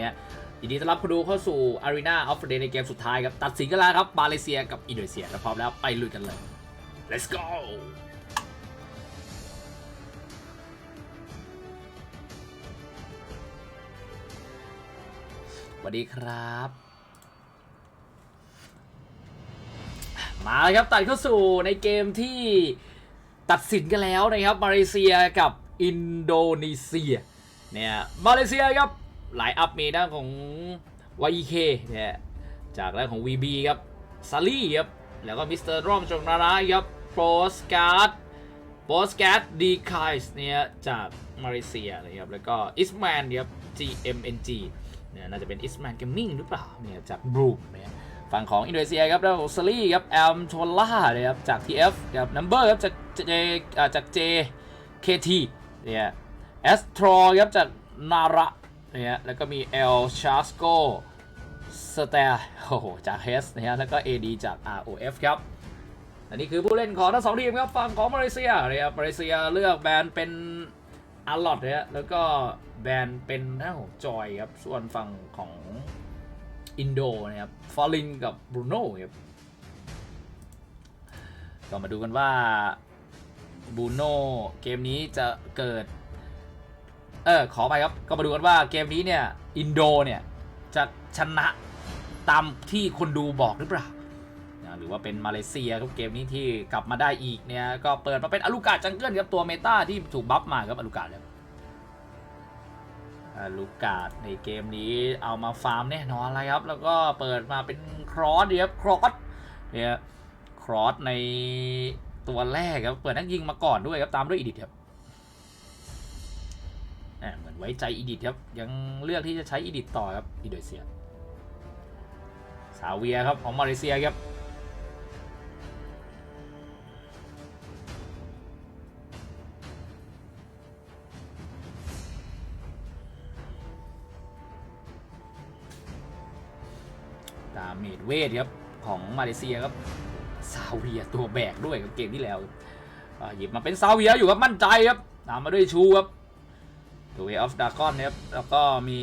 นี่ยยินดีต้อนรับคุณดูเข้าสู่ Arena of the Day ในเกมสุดท้ายครับ ตัดสินกันแล้วครับมาเลเซียกับอินโดนีเซียถ้าพร้อมแล้วไปลุยกันเลย let's go สวัสดีครับ มาเลยครับตัดเข้าสู่ในเกมที่ตัดสินกันแล้วนะครับมาเลเซียกับอินโดนีเซียเนี่ยมาเลเซียครับ หลายอัพมีด้านของ YK เนี่ยจากด้านของ VB ครับซารี่ครับแล้วก็มิสเตอร์รอมจงนาราครับโปสการ์ดโปสการ์ดดีคายส์เนี่ยจากมาเลเซียนะครับแล้วก็อิสแมนครับ GMNG เนี่ยน่าจะเป็นอิสแมนเกมมิ่งหรือเปล่าเนี่ยจากบรูมเนี่ยฝั่งของอินโดนีเซียครับแล้วซารี่ครับแอมโชล่านะครับจาก TF กับนัมเบอร์ครับจาก J อ่าจาก JKT เนี่ยแอสโตรครับจากนาระ นี่ยแล้วก็มีเอลชาสโกสเตร์โอ้โหจากเฮสนะฮะแล้วก็ AD จาก ROF ครับอันนี้คือผู้เล่นของทั้งสองทีมครับฝั่งของมาเลเซียนะครับมาเลเซียเลือกแบนเป็นอาร์ลอดนะฮะแล้วก็แบนเป็นหน้าของจอยครับส่วนฝั่งของอินโดนะครับฟอลลินกับบรูโน่ครับก็มาดูกันว่าบูโน่เกมนี้จะเกิด เออขอไปครับก็มาดูกันว่าเกมนี้เนี่ยอินโดเนี่ยจะชนะตามที่คนดูบอกหรือเปล่า หรือว่าเป็นมาเลเซียครับเกมนี้ที่กลับมาได้อีกเนี่ยก็เปิดมาเป็นอลูกาจังเกิลครับตัวเมตาที่ถูกบัฟมาครับอลูกาเนี่ยลูกกาดในเกมนี้เอามาฟาร์มแน่นอนเลยครับ แล้วก็เปิดมาเป็นครอสเดียบครอสเนี่ยครอสในตัวแรกครับ เปิดนักยิงมาก่อนด้วยครับ ตามด้วยอีดิทครับ แหม่เหมือนไว้ใจอีดิทครับ ยังเลือกที่จะใช้อีดิทต่อครับอินโดนีเซียซาเวียครับของมาเลเซียครับดาเมจเวทครับของมาเลเซียครับซาเวียตัวแบกด้วยกับเกมที่แล้วครับหยิบมาเป็นซาเวียอยู่ครับมั่นใจครับตามมาด้วยชูครับ ตัวเวออฟดากอนครับ แล้วก็มี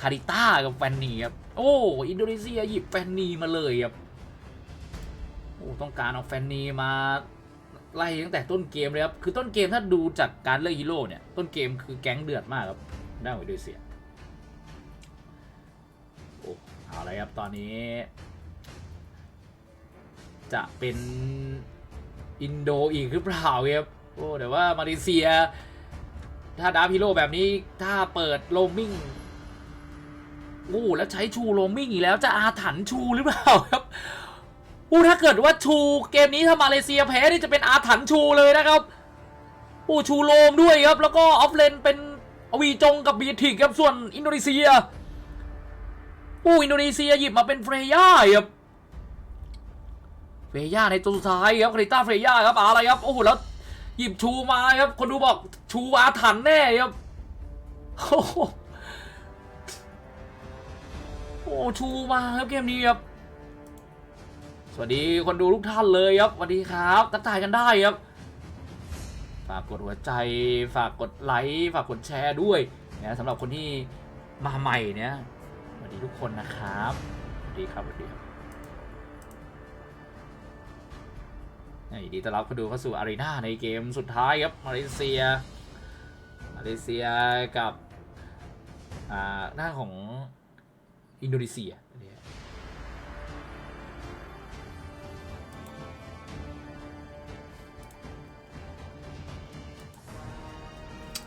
คาริต้ากับแฟนนีครับ โอ้ อินโดนีเซียหยิบแฟนนีมาเลยครับ โอ้ ต้องการเอาแฟนนีมาไล่ตั้งแต่ต้นเกมเลยครับ คือต้นเกมถ้าดูจากการเลือกฮีโร่เนี่ย ต้นเกมคือแก๊งเดือดมากครับด้านองอินโดนีเซีย โอ้ เอาละครับ ตอนนี้ จะเป็นอินโดอีกหรือเปล่าครับ โอ้ แต่ว่ามาเลเซีย ถ้าดาร์ฟฮีโร่แบบนี้ถ้าเปิดโรมมิ่งโอ้แล้วใช้ชูโรมมิ่งอีกแล้วจะอาถรรพ์ชูหรือเปล่าครับโอ้ถ้าเกิดว่าชูเกมนี้ถ้ามาเลเซียแพ้นี่จะเป็นอาถรรพ์ชูเลยนะครับโอ้ชูโรมด้วยครับ แล้วก็ออฟเลนเป็นอวีจงกับบีทิกครับส่วนอินโดนีเซียผู้อินโดนีเซียหยิบมาเป็นเฟรย่าครับเฟรย่าในตัวสุดท้ายครับคาริต้าเฟรย่าครับอะไรครับโอ้โหแล้ว หยิบชูมาครับ คนดูบอกชูอาถรรพ์แน่ครับโอ้โหโอ้ชูมาครับเกมนี้ครับ สวัสดีคนดูทุกท่านเลยครับสวัสดีครับทักทายกันได้ครับ ฝากกดหัวใจ ฝากกดไลค์ฝากกดแชร์ด้วยนะสำหรับคนที่มาใหม่เนี่ยสวัสดีทุกคนนะครับสวัสดีครับสวัสดีครับ ดีต้อนรับเข้าดูเข้าสู่อารีนาในเกมสุดท้ายครับมาเลเซีย มาเลเซียกับอ่าหน้าของอินโดนีเซียเนี่ย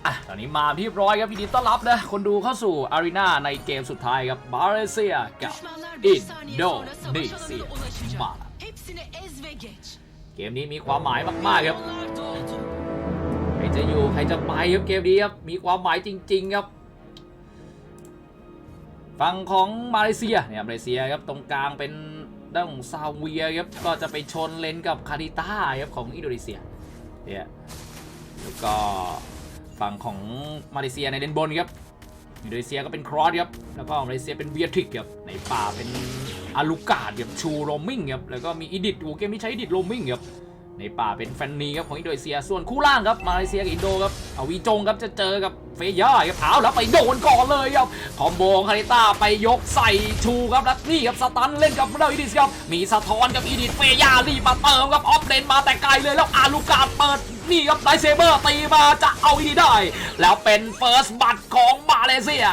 อะตอนนี้มาที่เรียบร้อยครับยินดีต้อนรับนะคนดูเข้าสู่อารีนาในเกมสุดท้ายครับมาเลเซียกับ Düşmanlar อิ bir น saniye โด sonra นี savaş เซีย alanına ulaşacak. มา เกมนี้มีความหมายมากๆครับใครจะอยู่ใครจะไปครับเกมนี้ครับมีความหมายจริง ๆ ครับฝั่งของมาเลเซียเนี่ยมาเลเซียครับตรงกลางเป็นด้านของซาเวียครับก็จะไปชนเลนกับคาริต้าครับของอินโดนีเซียเนี่ยแล้วก็ฝั่งของมาเลเซียในเลนบนครับ อินโดนีเซียก็เป็นครอสครับ แล้วก็มาเลเซียเป็นเวียทริกครับ ในป่าเป็นอาลูกาดครับชูโรมิงครับ แล้วก็มีอิดิทโอเกมที่ใช้อิดิทโรมมิงครับ ในป่าเป็นแฟนนีครับของอินโดนีเซีย ส่วนคู่ล่างครับมาเลเซียกับอินโดครับเอาวีจงครับจะเจอกับเฟย่าครับเอาแล้วไปโดนก่อนเลยครับคอมโบของคาริต้าไปยกใส่ชูครับแล้วนี่ครับสตันเล่นกับเดาอีดิสครับมีสะท้อนกับอีดิทเฟย่ารีบมาเติมครับออฟเลนมาแต่ไกลเลยแล้วอาลูกาดเปิดนี่ครับไลท์เซเบอร์ตีมาจะเอาอีดีได้ แล้วเป็นเฟิร์สบัตของมาเลเซีย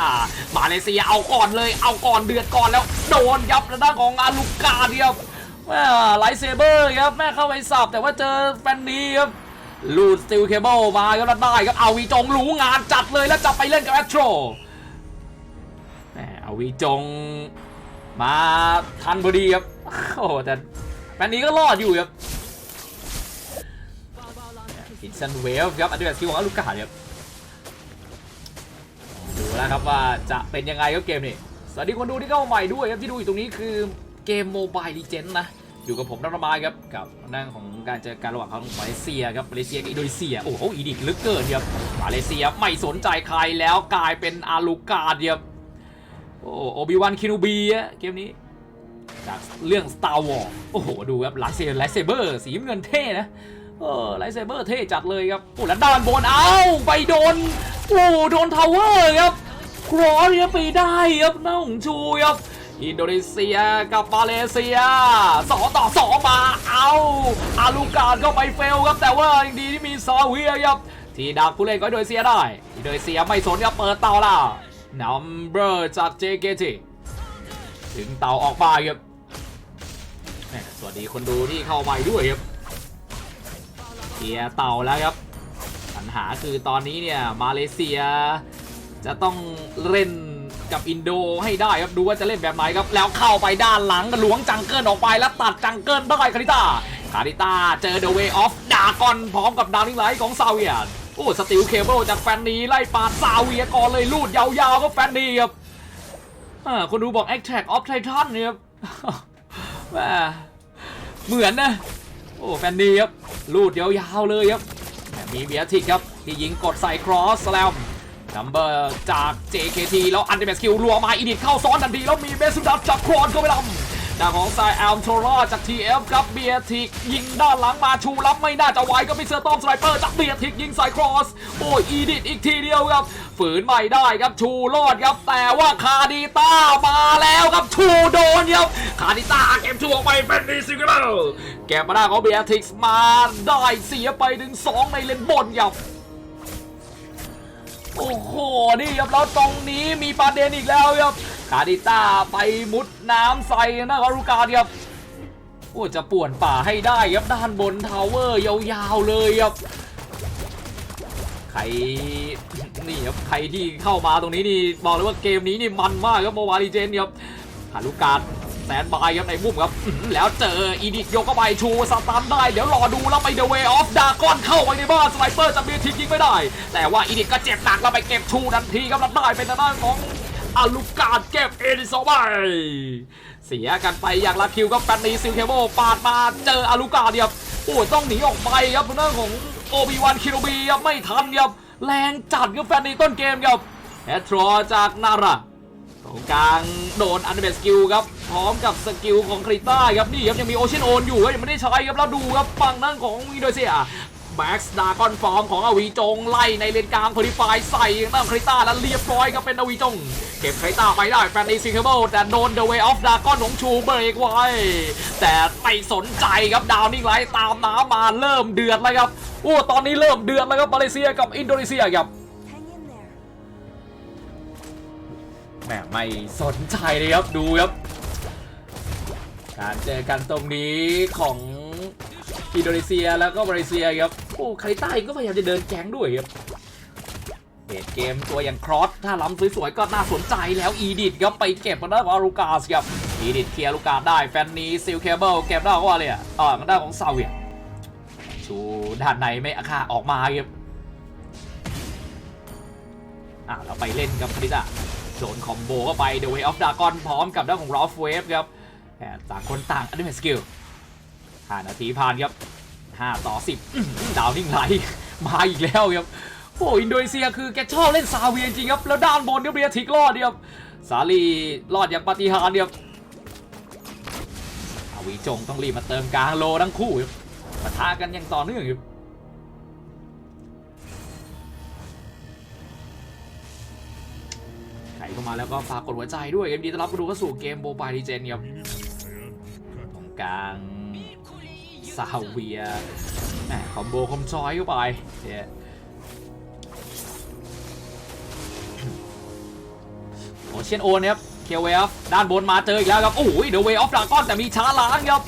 มาเลเซียเอาก่อนเลยเอาก่อนเดือดก่อนแล้วโดนยับทางด้านของอาลูกาเดครั แม่ไลท์เซเบอร์ครับแม่เข้าไปสับแต่ว่าเจอแฟนนี้ครับลูดสติลเคเบิลมาก็ได้ครับเอาวีจงรู้งานจัดเลยแล้วจะไปเล่นกับแอตโทรแหมเอาวีจงมาทันพอดีครับโอ้แต่แฟนนี้ก็รอดอยู่ครับฮิตซันเวฟครับอันดอร์สกิลของลูกาครับดูแล้วครับว่าจะเป็นยังไงครับเกมนี้สวัสดีคนดูที่เข้ามาใหม่ด้วยครับที่ดูอยู่ตรงนี้คือ เกมโมบายลีเจนนะ อยู่กับผมนัทมายครับ กับทางด้านของการเจอการระหว่างของมาเลเซียครับมาเลเซียกับอินโดนีเซีย โอ้โหอีดิกลึกเกินครับมาเลเซียไม่สนใจใครแล้วกลายเป็นอาลูกาดครับโอ้โอบิวันคินูบีอะเกมนี้ จากเรื่อง Star Wars โอ้โห ดูครับไลท์เซไลเซเบอร์สีเงินเท่นะเออไลเซเบอร์เท่จัดเลยครับโอ้แล้วด้านบนเอ้าไปโดนโอ้โดนทาวเวอร์ครับครอสเนี่ยไปได้ครับน้าของชูครับ อินโดนีเซียกับมาเลเซียสองต่อสองมาเอาอาลูกาดก็ไปเฟลครับแต่ว่ายังดีที่มีซาเวียครับที่ดักผู้เล่นของอินโดนีเซียได้อินโดนีเซียไม่สนครับเปิดเตาล้วนัมเบอร์จาก JKT ถึงเตาออกมาครับสวัสดีคนดูที่เข้ามาด้วยครับเคลียเตาแล้วครับปัญหาคือตอนนี้เนี่ยมาเลเซียจะต้องเล่น กับอินโดให้ได้ครับดูว่าจะเล่นแบบไหนครับ แล้วเข้าไปด้านหลังหลวงจังเกิลออกไปแล้วตัดจังเกิลได้คาริต้าคาริต้าเจอเดอะเวย์ออฟดากอนพร้อมกับดาวนิ่งไลท์ของซาเวียนโอ้สติลเคเบิลจากแฟนนีไล่ปาดซาเวียก่อนเลยลูดยาวๆก็แฟนนีครับคนดูบอก a t t a c k of Titan เนี่ยครับเหมือนนะ โอ้แฟนนีครับลูดยาวๆเลยครับมีเบียทิกครับที่ยิงกดใส่ครอสสแลม นัมเบอร์จาก JKT แล้วอันเดอร์เบสคิวรัวมาอีดิทเข้าซ้อนทันที แล้วมีเบสุดัตจากครอนเข้าไปลำดาของไซแอลโทรอจาก TF ครับเบียร์ทิกยิงด้านหลังมาชูรับไม่น่าจะไหวก็มีเซอร์ตอมสไนเปอร์จากเบียร์ทิกยิงใส่ครอส โอ้ยอีดิทอีกทีเดียวครับ ฝืนไม่ได้ครับชูรอดครับ แต่ว่าคาดิต้ามาแล้วครับชูโดนครับคาดิต้าเก็บชูออกไปเป็นดีซิงเกิลแก็บมาได้ของเบียร์ทิกมาได้เสียไปถึงสองในเลนบนครับ โอ้โห นี่ครับแล้วตรงนี้มีประเด็นอีกแล้วครับคาดิต้าไปมุดน้ำใส่นะคารุกาครับโอ้จะป่วนป่าให้ได้ครับด้านบนทาวเวอร์ยาวๆเลยครับใครนี่ครับใครที่เข้ามาตรงนี้นี่บอกเลยว่าเกมนี้นี่มันมากครับโมวาลีเจนครับคารุกาด แซนบายครับในมุมครับแล้วเจออีดิโยกเข้าไปชูสตันได้ เดี๋ยวรอดูแล้วไปเดอะเวย์ออฟดากอนเข้าไปในบ้านสไนเปอร์จะมีทิกยิงไม่ได้ แต่ว่าอีดิก็เจ็บหนักแล้วไปเก็บชูทันทีครับแล้วได้เป็นทางด้านของอาลูกาดเก็บเอดิโซไปเสียกันไปอย่างละคิวครับแฟนนีซิลเคโบปาดมาเจออาลูกาดครับโอ้ต้องหนีออกไปครับทางด้านของโอบิวันคิโรบีครับไม่ทันครับแรงจัดครับแฟนนีต้นเกมครับแฮทรอจากนารา ตรงกลางโดนอันเดอร์เบสกิลครับพร้อมกับสกิลของคริต้าครับนี่ครับยังมีโอเชียนโอนอยู่ยังไม่ได้ใช้ครับแล้วดูครับฝั่งนั่งของอินโดนีเซียแบ็กซ์ดากอนฟอร์มของอวีจงไล่ในเลนกลางพอดีไฟใส่ตั้งคริต้าแล้วเรียบร้อยครับเป็นอวีจง เก็บคริต้าไปได้แฟนนีซิงเกิลแต่โดนเดอะเวย์ออฟดากอนของชูเบรกไว้ แต่ไม่สนใจครับดาวนิ่งไลท์ตามน้ำมาเริ่มเดือดแล้วครับโอ้ตอนนี้เริ่มเดือดแล้วครับมาเลเซียกับอินโดนีเซียครับ แหมไม่สนใจเลยครับดูครับ การเจอกันตรงนี้ของอินโดนีเซียแล้วก็มาเลเซียครับโอ้คาริต้าเองก็พยายามจะเดินแก๊งด้วยครับเบสเกมตัวอย่างครอสถ้าล้ำสวยๆก็น่าสนใจแล้วอีดิทครับไปเก็บมาได้ของอารูกาสครับอีดิทเคลียร์ลูกาได้แฟนนี้ซิลเคเบิลเก็บได้ของอะไรอะอ่าก็ได้ของซาเวียชูด้านในไม่อาคาออกมาครับอ่าเราไปเล่นกับคาริต้า โดนคอมโบเข้าไป The Way of Dragon พร้อมกับด้านของ Ralph Wave ครับแต่างคนต่างอันนี้เป็นสกิล5นาทีผ่านครับ 5 ต่อ 10 ดาวนิ่งไหล มาอีกแล้วครับ โอ้อินโดนีเซียคือแกชอบเล่นซาเวียจริงครับ แล้วด้านบนเนี่ยเบียร์ทิกรอดเนี่ยครับสาลีรอดอย่างปาฏิหาริย์เนี่ยครับอาวีจงต้องรีบมาเติมกลางโลทั้งคู่ครับปะทะกันอย่างต่อเนื่องครับ แล้วก็ฝากกดหัวใจด้วยครับยินดีต้อนรับเข้าสู่เกมโมบายดีเจนครับตรงกลางซาเวียแหมคอมโบคอมจอยเข้าไปเนี่ยโอเชียนโอนครับเคเวฟด้านบนมาเจออีกแล้วครับ โอ้ยเดอะเวออฟดากอนแต่มีช้าล้างครับ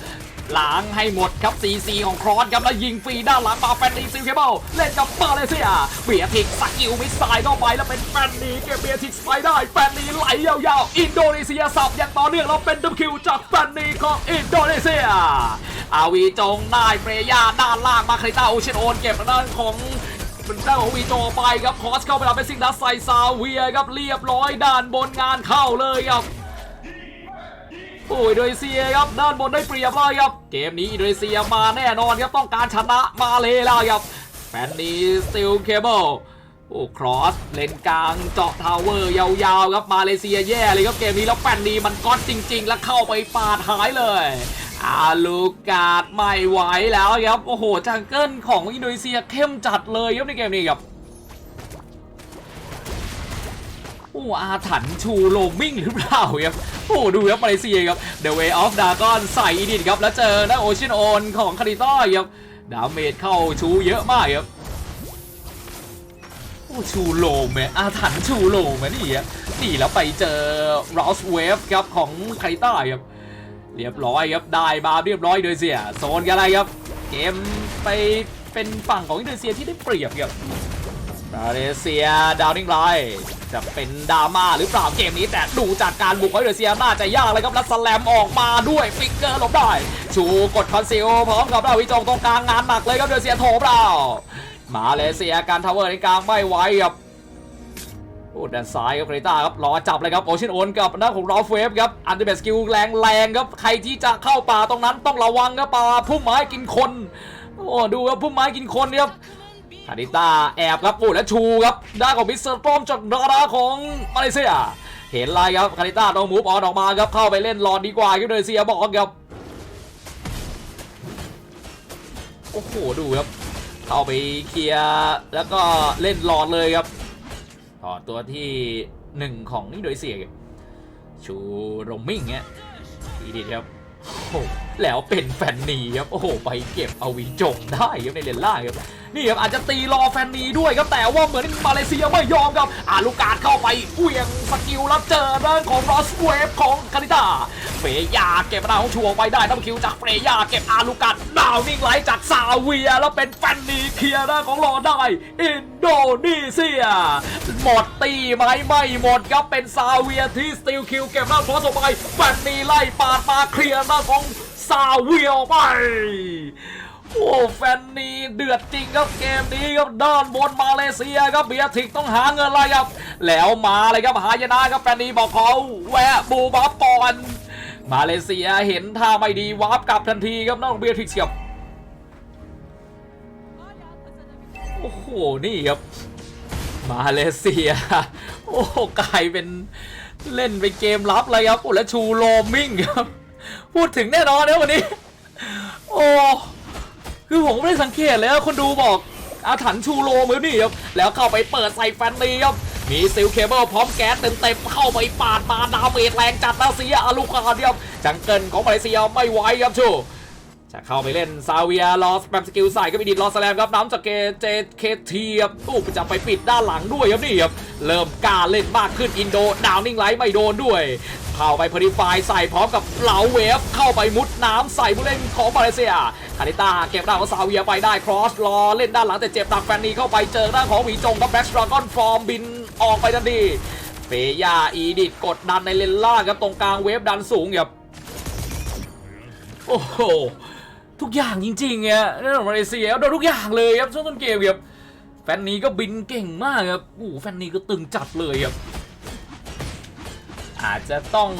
ล้างให้หมดครับ CC ของครอสครับ แล้วยิงฟรีด้านหลังมาแฟนนีซิลเคเบิลเล่นกับมาเลเซียเบียร์ทิกสกิลมิสไซล์เข้าไปแล้วเป็นแฟนนีเก็บเบียร์ทิกไปได้แฟนนีไหลยาวๆ อินโดนีเซียสับอย่างต่อเนื่องแล้วเป็นดับคิวจากแฟนนีของอินโดนีเซียอาวีจงได้เฟรย่าด้านล่างมาคริต้าโอเชนโอนเก็บทางด้านของเป็นด้านของวีโจไปครับคอสเข้าไปแล้วเป็นซิงดัสใส่ซาเวียครับเรียบร้อยด้านบนงานเข้าเลยครับ โอ้ยอินโดนีเซียครับด้านบนได้เปรียบเลยครับ เกมนี้อินโดนีเซียมาแน่นอนครับต้องการชนะมาเลยแล้วครับแฟนนี้สติลเคเบิลโอ้ครอสเลนกลางเจาะทาวเวอร์ยาวๆครับมาเลเซียแย่เลยครับเกมนี้แล้วแฟนนี้มันก้อนจริง ๆ แล้วเข้าไปปาดหายเลยอาลูกาดไม่ไหวแล้วครับโอ้โหจังเกิลของอินโดนีเซียเข้มจัดเลยครับในเกมนี้ครับ โอ้อาถรรพ์ชูโลมิ่งหรือเปล่าครับโอ้ดูครับมาเลเซียครับ The Way of Dragon ใส่อีดิทครับ แล้วเจอหนะโอเชียนโอนของคาริต้าครับดาเมจเข้าชูเยอะมากครับโอ้ชูโลมไหมอาถรรพ์ชูโลมไหมนี่อะนี่แล้วไปเจอ Ross Wave ครับของคาริต้าครับเรียบร้อยครับได้มาเรียบร้อยโดยเสียโซนกันอะไรครับ เกมไปเป็นฝั่งของอินโดนีเซียที่ได้เปรียบครับ มาเลเซียดาวนิ่งไลจะเป็นดราม่าหรือเปล่าเกมนี้แต่ดูจากการบุกของอินโดนีเซียน่าจะยากเลยครับแล้วสแลมออกมาด้วยฟิกเกอร์หลบได้ชูกดคอนซีลพร้อมกับดาวิจงตรงกลางงานหนักเลยครับอินโดนีเซียโถมเรามาเลเซียการทาวเวอร์ในกลางไม่ไหวครับโอ้ด้านซ้ายครับเรต้าครับรอจับเลยครับโอเชียนโอนกับด้าของรอเวฟครับอันเดอร์เบสกิลแรงแรงๆครับใครที่จะเข้าป่าตรงนั้นต้องระวังครับป่าพุ่มไม้กินคนโอ้ดูครับพุ่มไม้กินคนครับ คาริต้าแอบครับปูและชูครับด้านของมิสเตอร์โตรมจากดาราของมาเลเซีย เห็นไลน์ครับคาริต้าต้องมูฟออนออกมาครับเข้าไปเล่นรอนดีกว่าครับเลยเซียบอกครับโอ้โหดูครับเข้าไปเคลียร์แล้วก็เล่นรอนเลยครับต่อตัวที่หนึ่งของอินโดนีเซียครับชูโรมมิงเนี่ยดีดีครับโหแล้วเป็นแฟนนีครับโอ้โหไปเก็บเอาวีจงได้ครับในเลนล่างครับนี่ครับอาจจะตีรอแฟนนีด้วยครับแต่ว่าเหมือนมาเลเซียไม่ยอมครับอาลูกาดเข้าไปเวียงสกิลแล้วเจอด้านของรอสเวฟของคาริต้าเฟยาเก็บดาวของชัวไปได้ดับคิวจากเฟยาเก็บอาลูกาดดาวนิ่งไหลจากซาเวียแล้วเป็นแฟนนีเคลียร์ด้านของรอได้อินโดนีเซียหมดตีไหมไม่หมดครับเป็นซาเวียที่สติลคิวเก็บด้านฟอสไปแฟนนีไล่ปาดมาเคลียร์ด้านของซาเวียไปโอ้แฟนนี้เดือดจริงครับเกมนี้ครับด้านบนมาเลเซียครับเบียร์ทิกต้องหาเงินอะไรครับ แล้วมาเลยครับหายนะครับแฟนนี้บอกเขาแวะบูบับก่อน มาเลเซียเห็นท่าไม่ดีวาร์ปกลับทันทีครับน้องเบียร์ทิกครับโอ้โหนี่ครับ มาเลเซีย โอ้กลายเป็นเล่นเป็นเกมลับเลยครับโอ้แล้วชูโรมิงครับ พูดถึงแน่นอนนะวันนี้ โอ้ คือผมไม่ได้สังเกตเลยคนดูบอกอาถรรพ์ชูโรมือนี่ครับ แล้วเข้าไปเปิดใส่แฟนนีครับ มีซิลเคเบิลพร้อมแก๊สเต็มๆเข้าไปปาดมาดาเมจแรงจัดนะเซียอาลูคาเดียบจังเกิลของมาเลเซียไม่ไหวครับชู จะเข้าไปเล่นซาเวียลอสแบบสกิลใส่ก็ไปดิดลอสแลมครับน้ำจากเกเจเคทีครับตู้จะไปปิดด้านหลังด้วยครับนี่ครับเริ่มกล้าเล่นมากขึ้นอินโดดาวนิ่งไลท์ไม่โดนด้วยเข้าไปพอดีไฟใส่พร้อมกับเหลาเวฟเข้าไปมุดน้ำใส่ผู้เล่นของมาเลเซียคาริต้าเก็บด้านของซาเวียไปได้ครอสรอเล่นด้านหลังแต่เจ็บดักแฟนนีเข้าไปเจอด้านของหวีจงกับแบ็กสตรากอนฟอร์มบินออกไปทันทีเฟย่าอีดิดกดดันในเลนล่างครับตรงกลางเวฟดันสูงครับโอ้โห ทุกอย่างจริงๆเนี่ยเรื่องมาเลเซียโดนทุกอย่างเลยครับช่วงต้นเกมครับแฟนนี้ก็บินเก่งมากครับโอ้แฟนนี้ก็ตึงจัดเลยครับอาจจะต้อง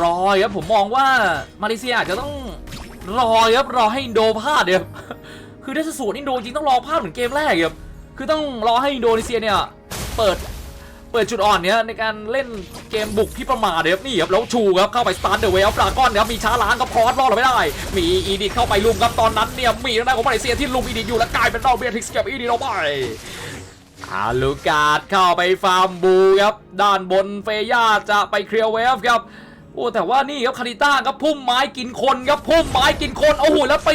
รอครับผมมองว่ามาเลเซียอาจจะต้องรอครับรอให้อินโดพลาดครับคือถ้าจะสวนอินโดจริงต้องรอพลาดเหมือนเกมแรกครับคือต้องรอให้อินโดนีเซียเนี่ยเปิด ปิดจุดอ่อนเนี้ยในการเล่นเกมบุกที่ประมาทครับนี่ครับแล้วชูครับเข้าไปสตาร์เดอะเวลฟรากอนครับมีช้าล้างกับพอสรอดไม่ได้ มีอีดิทเข้าไปลุมครับตอนนั้นเนี่ยมีทางด้านของมาเลเซียที่ลุมอีดิทอยู่และกลายเป็นเต้าเบียทิกส์เก็บอีดิทเอาไปอาลูกาดเข้าไปฟาร์มบูครับด้านบนเฟย่าจะไปเคลียร์เวฟครับโอ้แต่ว่านี่ครับคาริต้าครับพุ่มไม้กินคนครับพุ่มไม้กินคนโอ้โหแล้วไป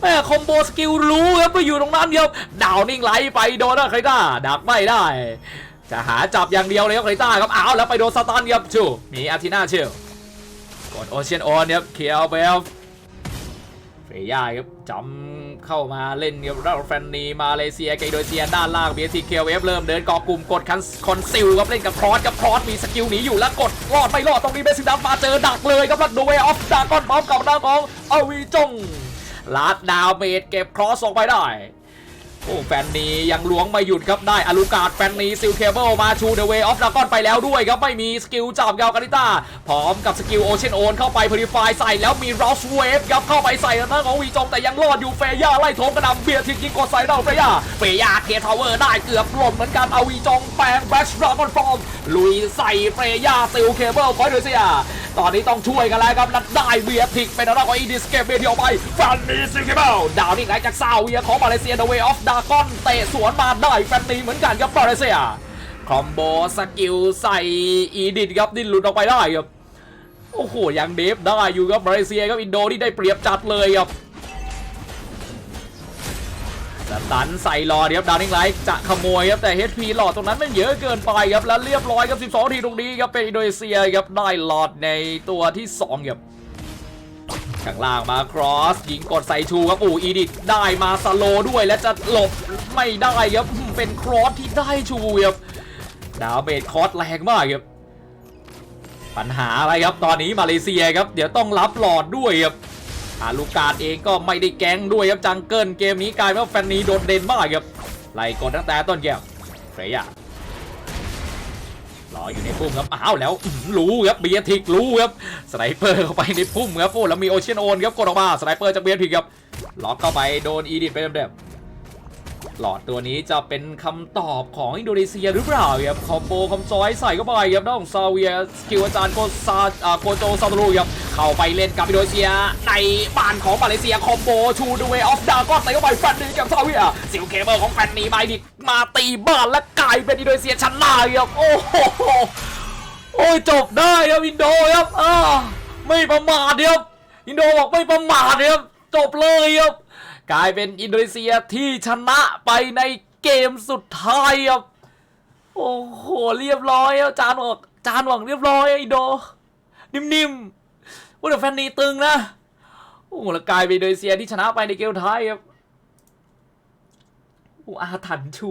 แม่คอมโบสกิลรู้ครับไปอยู่ตรงนั้นครับดาวนิ่งไหลไปโดนนะคาริต้าดักไม่ได้ จะหาจับอย่างเดียวเลยครับคาริต้าครับอ้าวแล้วไปโดนสตันครับชูมีอาร์ติน่าเชียวกดโอเชียนออนครับเคียวเบลเฟย่าครับจำเข้ามาเล่นกับเราแฟนนีมาเลเซียกับอินโดนีเซียด้านล่างเบียทีเคียวเวฟเริ่มเดินกาะกลุ่มกดคันคอนซิลครับเล่นกับครอสกับครอสมีสกิลหนีอยู่แล้วกดรอดไม่รอดตรงนี้เบสิดัมมาเจอดักเลยครับแล้วดูเวออฟดากอนพร้อมกับด้านของอวีจงลาดดาวเมดเก็บครอสออกไปได้ โอ้แฟนนียังล้วงไม่หยุดครับได้อาลูกาดแฟนนีซิลเคเบิลมาชูเดเวออฟดากอนไปแล้วด้วยครับ ไม่มีสกิลจับเกากาลิต้าพร้อมกับสกิลโอเชียนโอนเข้าไปพอดีไฟใส่แล้วมีรอสเวฟครับเข้าไปใส่ทางด้านของวีจงแต่ยังรอดอยู่เฟย่าไล่โถมกระหนำเบียร์ทิ้งยิงกดใส่ดาเฟย่าเฟย่าเคทาวเวอร์ได้เกือบหล่นเหมือนกันเอาวีจงแปลงแบชดรากอนฟอร์มลุยใส่เฟย่าซิลเคเบิลคอยเดเซีย ตอนนี้ต้องช่วยกันแล้วครับนัดได้เวียร์ทิกเป็นทางด้านของอีดิสเกมเบียร์ที่ออกไปฟันนีซิงเกิลดาวนี่ไหลจากซาเวียของมาเลเซียเดอะเวย์ออฟดากอนเตะสวนมาได้แฟนนีเหมือนกันครับมาเลเซียคอมโบสกิลใส่อีดิทครับดิ้นหลุดออกไปได้ครับโอ้โหยังเดฟได้อยู่ครับมาเลเซียครับอินโดนี่ได้เปรียบจัดเลยครับ สตันใส่รอเดียวดาวนิ่งไลท์จะขโมยครับแต่ HP หลอดตรงนั้นมันเยอะเกินไปครับแล้วเรียบร้อยครับ 12 ทีตรงนี้ครับเป็นอินโดนีเซียครับได้หลอดในตัวที่2ครับข้างล่างมาครอสยิงกดใส่ชูครับอูอีดิทได้มาสโลด้วยและจะหลบไม่ได้ครับเป็นครอสที่ได้ชูครับดาวเบดคอสแรงมากครับปัญหาอะไรครับตอนนี้มาเลเซียครับเดี๋ยวต้องรับหลอดด้วยครับ อาลูกาดเองก็ไม่ได้แก๊งด้วยครับจังเกิลเกมนี้กลายเป็นว่าแฟนนี้โดดเด่นมากครับไล่กดตั้งแต่ต้นเกมเฟรย่ารออยู่ในพุ่มครับอ้าวแล้วรู้ครับเบียทิกรู้ครับสไนเปอร์เข้าไปในพุ่มครับโอ้แล้วมีโอเชียนโอนครับกดออกมาสไนเปอร์จากเบียทิกครับล็อกเข้าไปโดนอีดิทไปเต็ม หลอดตัวนี้จะเป็นคำตอบของอินโดนีเซียหรือเปล่าครับคอมโบคอมจอยใส่เข้าไปครับน้องซาเวียสกิลอาจารย์โกซาอ่าโกโจซาตูรุครับเข้าไปเล่นกับอินโดนีเซีย ในบ้านของมาเลเซียคอมโบชูดูเวออฟดาก็ใส่เข้าไปแฟนนี้กับซาเวียซิลเคเบิลของแฟนนี้มาดิมาตีบ้านและกลายเป็นอินโดนีเซียชนะครับโอ้โหโอ้ยจบได้ครับอินโดครับอ่าไม่ประมาทครับอินโดบอกไม่ประมาทครับจบเลยครับ กลายเป็นอินโดนีเซียที่ชนะไปในเกมสุดท้ายครับโอ้โหเรียบร้อยจานบอกจานหวังเรียบร้อยอินโด นิ่มๆว่าแต่แฟนนีตึงนะโอ้โหแล้วกลายเป็นอินโดนีเซียที่ชนะไปในเกมท้ายครับโอ้อาถรรพ์ชู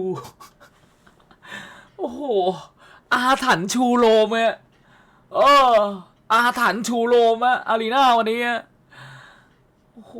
โอ้โหอาถรรพ์ชูโรมอะเอออาถรรพ์ชูโรมอะอารีนาวันนี้โอ้โห